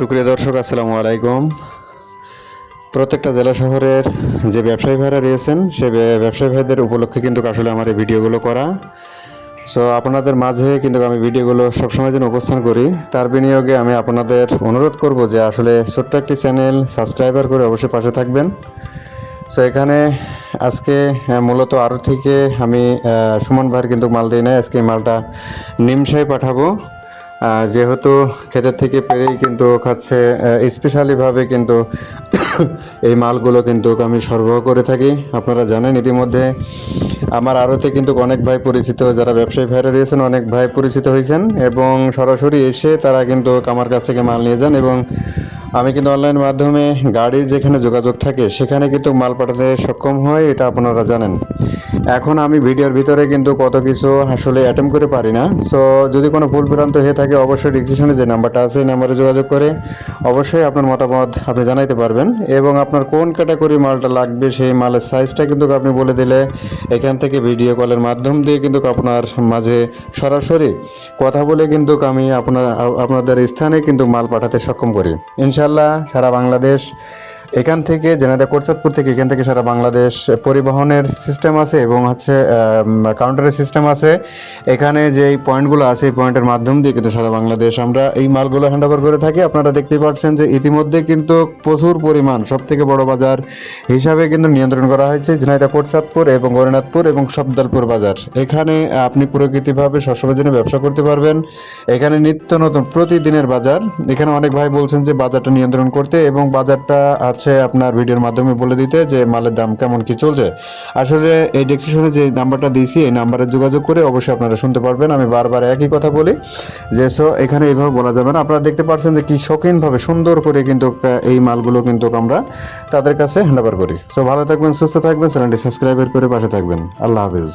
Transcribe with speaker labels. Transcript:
Speaker 1: সুপ্রিয় দর্শক, আসসালামু আলাইকুম। প্রত্যেকটা জেলা শহরের যে ব্যবসায়ী ভাইরা রয়েছেন, সে ব্যবসায়ী ভাইদের উপলক্ষে কিন্তু আসলে আমার এই ভিডিওগুলো করা। সো আপনাদের মাঝে কিন্তু আমি ভিডিওগুলো সবসময় যেন উপস্থান করি, তার বিনিয়োগে আমি আপনাদের অনুরোধ করব যে আসলে ছোট্ট একটি চ্যানেল সাবস্ক্রাইবার করে অবশ্যই পাশে থাকবেন। সো এখানে আজকে মূলত আরও থেকে আমি সুমন ভাইয়ের কিন্তু মাল দিই নাই, আজকে মালটা নিমসাই পাঠাবো। যেহেতু ক্ষেতের থেকে পেরেই কিন্তু খাচ্ছে স্পেশালিভাবে কিন্তু এই মালগুলো কিন্তু আমি সরবরাহ করে থাকি। আপনারা জানেন ইতিমধ্যে আমার আড়তে কিন্তু অনেক ভাই পরিচিত, যারা ব্যবসায়ী ভাইরা রয়েছেন, অনেক ভাই পরিচিত হয়েছেন এবং সরাসরি এসে তারা কিন্তু আমার কাছ থেকে মাল নিয়ে যান এবং আমি কিন্তু অনলাইন মাধ্যমে গাড়ির যেখানে যোগাযোগ থাকে সেখানে কিন্তু মাল পাঠাতে সক্ষম হয় এটা আপনারা জানেন। এখন আমি ভিডিওর ভিতরে কিন্তু কত কিছু আসলে অ্যাটেম্প করে পারি না। সো যদি কোনো ভুল ভ্রান্ত হয়ে থাকে, অবশ্যই ডিসক্রিপশনে যে নাম্বারটা আছে, এই নাম্বারে যোগাযোগ করে অবশ্যই আপনার মতামত আপনি জানাইতে পারবেন এবং আপনার কোন ক্যাটাগরি মালটা লাগবে, সেই মালের সাইজটা কিন্তু আপনি বলে দিলে এখান থেকে ভিডিও কলের মাধ্যম দিয়ে কিন্তু আপনার মাঝে সরাসরি কথা বলে কিন্তু আমি আপনার, আপনাদের স্থানে কিন্তু মাল পাঠাতে সক্ষম করি। ইনশাল্লাহ সারা বাংলাদেশ এখান থেকে জেনাদা কোরচাঁদপুর থেকে এখান থেকে সারা বাংলাদেশ পরিবহনের সিস্টেম আছে এবং হচ্ছে কাউন্টারের সিস্টেম আছে। এখানে যে পয়েন্টগুলো আছে, এই পয়েন্টের মাধ্যম দিয়ে কিন্তু সারা বাংলাদেশ আমরা এই মালগুলো হ্যান্ড ওভার করে থাকি। আপনারা দেখতে পাচ্ছেন যে ইতিমধ্যে কিন্তু প্রচুর পরিমাণ সব থেকে বড় বাজার হিসাবে কিন্তু নিয়ন্ত্রণ করা হয়েছে ঝিনাইদা কোরচাঁদপুর এবং গরিনাথপুর এবং সবদালপুর বাজার। এখানে আপনি প্রকৃতিভাবে সবসময় জন্য ব্যবসা করতে পারবেন। এখানে নিত্য নতুন প্রতিদিনের বাজার। এখানে অনেক ভাই বলছেন যে বাজারটা নিয়ন্ত্রণ করতে এবং বাজারটা আছে আপনার ভিডিওর মাধ্যমে বলে দিতে যে মালের দাম কেমন কি চলছে। আসলে এই ডেসক্রিপশনে যে নাম্বারটা দিয়েছি, এই নাম্বারে যোগাযোগ করে অবশ্যই আপনারা শুনতে পারবেন। আমি বারবার একই কথা বলি যে সো এখানে এইভাবে বলা যাবে না। আপনারা দেখতে পাচ্ছেন যে কি শৌখিনভাবে সুন্দর করে কিন্তু এই মালগুলো কিন্তু আমরা তাদের কাছে হ্যান্ড ওভার করি। সো ভালো থাকবেন, সুস্থ থাকবেন, চ্যানেলটি সাবস্ক্রাইবার করে পাশে থাকবেন। আল্লাহ হাফিজ।